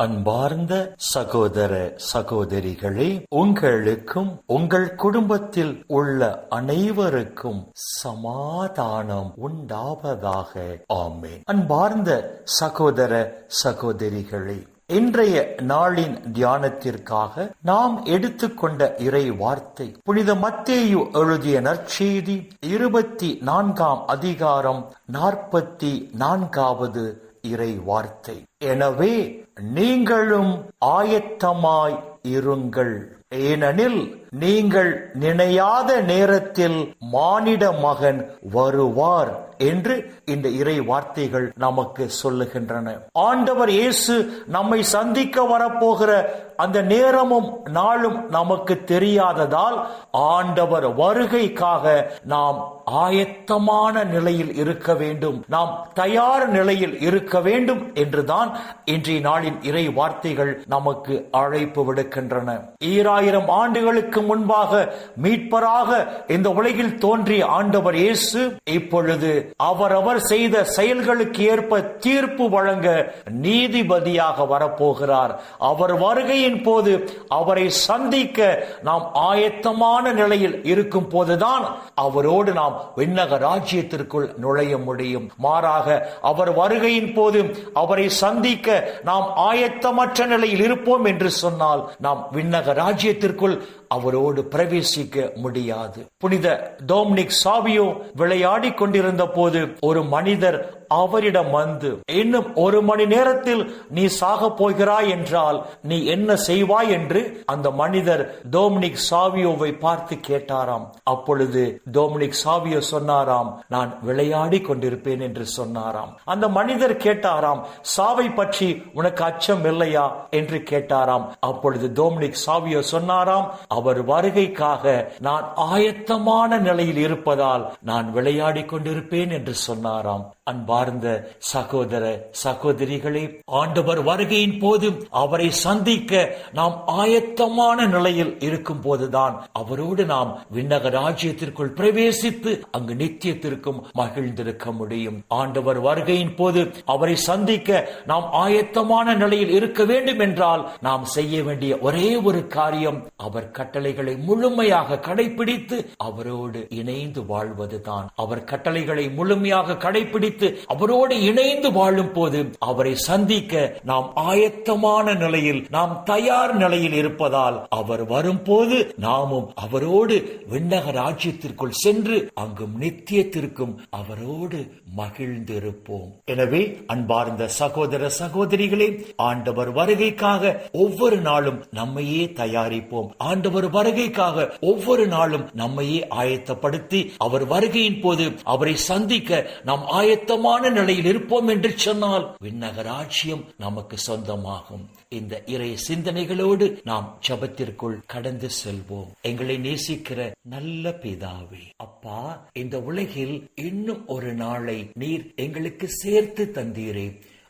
அன்பார்ந்த சகோதர சகோதரிகளே உங்களுக்கும் உங்கள் குடும்பத்தில் உள்ள அனைவருக்கும் சமாதானம் உண்டாவதாக. ஆமென். அன்பார்ந்த சகோதர சகோதரிகளே இன்றைய நாளின் தியானத்திற்காக நாம் எடுத்துக்கொண்ட இறை வார்த்தை புனித மத்தேயு எழுதிய நற்செய்தி இருபத்தி நான்காம் அதிகாரம் நாற்பத்தி நான்காவது இறை வார்த்தை எனவே நீங்களும் ஆயத்தமாய் இருங்கள். ஏனெனில் நீங்கள் நினையாத நேரத்தில் மானிட மகன் வருவார். என்று இந்த இறை வார்த்தைகள் நமக்கு சொல்லுகின்றன. ஆண்டவர் இயேசு நம்மை சந்திக்க வரப்போகிற அந்த நேரமும் நாளும் நமக்கு தெரியாததால் ஆண்டவர் வருகைக்காக நாம் ஆயத்தமான நிலையில் இருக்க வேண்டும். நாம் தயார் நிலையில் இருக்க வேண்டும் என்றுதான் இன்றைய நாளின் இறை வார்த்தைகள் நமக்கு அழைப்பு விடுக்கின்றன. ஈராயிரம் ஆண்டுகளுக்கு முன்பாக மீட்பராக இந்த உலகில் தோன்றிய ஆண்டவர் இயேசு இப்பொழுது அவரவர் செய்த செயல்களுக்கு ஏற்ப தீர்ப்பு வழங்க நீதிபதியாக வரப்போகிறார். அவர் வருகையின் போது அவரை சந்திக்க நாம் ஆயத்தமான நிலையில் இருக்கும் போதுதான் அவரோடு நாம் விண்ணக ராஜ்யத்திற்குள் நுழைய முடியும். மாறாக அவர் வருகையின் போது அவரை சந்திக்க நாம் ஆயத்தமற்ற நிலையில் இருப்போம் என்று சொன்னால் நாம் விண்ணக ராஜ்யத்திற்குள் அவரோடு பிரவேசிக்க முடியாது. புனித டோம்னிக் சாவியோ விளையாடி கொண்டிருந்த போது அப்போது ஒரு மனிதர் அவரிடம் வந்து இன்னும் ஒரு மணி நேரத்தில் நீ சாக போகிறாய் என்றால் நீ என்ன செய்வாய்? என்று அந்த மனிதர் டோம்னிக் சாவியோவை பார்த்து கேட்டாராம். அப்பொழுது டோம்னிக் சாவியோ சொன்னாராம் நான் விளையாடி கொண்டிருப்பேன் என்று சொன்னாராம். அந்த மனிதர் கேட்டாராம் சாவை பற்றி உனக்கு அச்சம் இல்லையா? என்று கேட்டாராம். அப்பொழுது டோம்னிக் சாவியோ சொன்னாராம் அவர் வருகைக்காக நான் ஆயத்தமான நிலையில் இருப்பதால் நான் விளையாடி கொண்டிருப்பேன் என்று சொன்னாராம். அன்பார்ந்த சகோதர சகோதரிகளே ஆண்டவர் வருகையின் போது அவரை சந்திக்க நாம் ஆயத்தமான நிலையில் இருக்கும் போதுதான் அவரோடு நாம் விண்ணக ராஜ்யத்திற்குள் பிரவேசித்து அங்கு நித்தியத்திற்கும் மகிழ்ந்திருக்க முடியும். ஆண்டவர் வருகையின் போது அவரை சந்திக்க நாம் ஆயத்தமான நிலையில் இருக்க வேண்டும் என்றால் நாம் செய்ய வேண்டிய ஒரே ஒரு காரியம் அவர் கட்டளைகளை முழுமையாக கடைபிடித்து அவரோடு இணைந்து வாழ்வதுதான். அவர் கட்டளைகளை முழுமையாக கடைபிடித்து அவரோடு இணைந்து வாழும் போது அவரை சந்திக்க நாம் ஆயத்தமான நிலையில் நாம் தயார் நிலையில் இருப்பதால் அவர் வரும்போது நாமும் அவரோடு விண்ணக ராஜ்யத்திற்குள் சென்று அங்கும் நித்தியத்திற்கும் அவரோடு மகிழ்ந்திருப்போம். எனவே அன்பார்ந்த சகோதர சகோதரிகளே ஆண்டவர் வருகைக்காக ஒவ்வொரு நாளும் நம்மையே தயாரிப்போம். ஆண்டவர் வருகைக்காக ஒவ்வொரு நாளும் நம்மையே ஆயத்தப்படுத்தி அவர் வருகையின் போது அவரை சந்திக்க நாம் ஆயத்த ஆயத்தமான நிலையில் இருப்போம் என்று சொன்னால் விண்ணக ராஜ்யம் நமக்கு சொந்தமாகும். இந்த இறை சிந்தனைகளோடு நாம் ஜபத்திற்குள் கடந்து செல்வோம். எங்களை நேசிக்கிற நல்ல பிதாவே அப்பா இந்த உலகில் இன்னும் ஒரு நாளை நீர் எங்களுக்கு சேர்த்து தந்தீரே.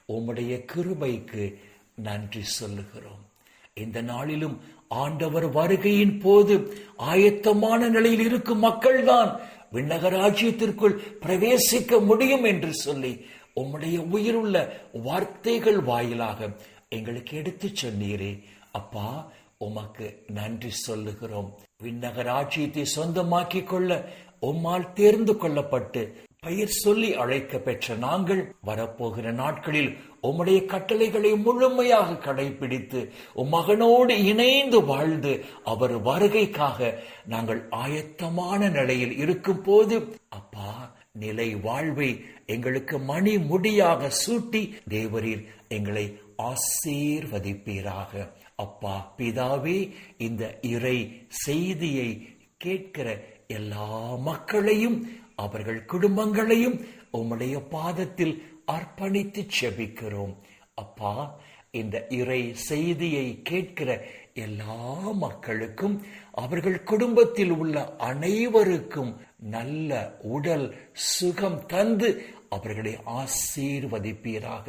உம்முடைய கிருபைக்கு நன்றி சொல்லுகிறோம். இந்த நாளிலும் ஆண்டவர் வருகையின் போது ஆயத்தமான நிலையில் இருக்கும் மக்கள்தான் விண்ணக ராஜ்யத்திற்குள் பிரவேசிக்க முடியும் என்று சொல்லி உம்முடைய உயிருள்ள வார்த்தைகள் வாயிலாக எங்களுக்கு எடுத்து சொன்னீரே. அப்பா உமக்கு நன்றி சொல்லுகிறோம். விண்ணக ராஜ்யத்தை சொந்தமாக்கிக் கொள்ள உம்மால் தேர்ந்து கொள்ளப்பட்டு பெயர் சொல்லி அழைக்க பெற்ற நாங்கள் வரப்போகிற நாட்களில் உம்முடைய கட்டளைகளை முழுமையாக கடைபிடித்து உம் மகனோடு இணைந்து வாழ்ந்து அவர் வருகைக்காக நாங்கள் ஆயத்தமான நிலையில் இருக்கும் போது அப்பா நிலை வாழ்வை எங்களுக்கு மணி முடியாக சூட்டி தேவரீர் எங்களை ஆசீர்வதிப்பீராக. அப்பா பிதாவே இந்த இறை செய்தியை கேட்கிற எல்லா மக்களையும் அவர்கள் குடும்பங்களையும் உம்முடைய பாதத்தில் அர்ப்பணித்து செபிக்கிறோம். அப்பா இந்த இறை செய்தியை கேட்கிற எல்லா மக்களுக்கும் அவர்கள் குடும்பத்தில் உள்ள அனைவருக்கும் நல்ல உடல் சுகம் தந்து அவர்களை ஆசீர்வதிப்பீராக.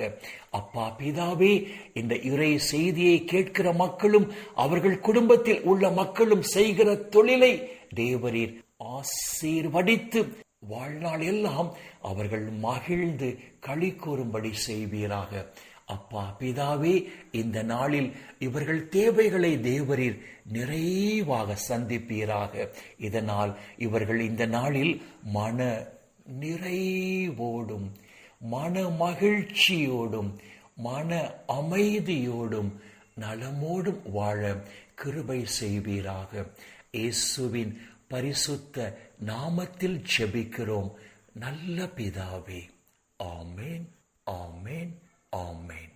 அப்பா பிதாவே இந்த இறை செய்தியை கேட்கிற மக்களும் அவர்கள் குடும்பத்தில் உள்ள மக்களும் செய்கிற தொழிலை தேவரீர் ஆசீர்வதித்து வாழ்நாள் எல்லாம் அவர்கள் மகிழ்ந்து களி கூறும்படி செய்வீராக. அப்பா பிதாவே இந்த நாளில் இவர்கள் தேவைகளை தேவரீர் நிறைவாக சந்திப்பீராக. இதனால் இவர்கள் இந்த நாளில் மன நிறைவோடும் மன மகிழ்ச்சியோடும் மன அமைதியோடும் நலமோடும் வாழ கிருபை செய்வீராக. இயேசுவின் பரிசுத்த நாமத்தில் ஜெபிக்கிறோம். நல்ல பிதாவே ஆமேன் ஆமேன் ஆமேன்.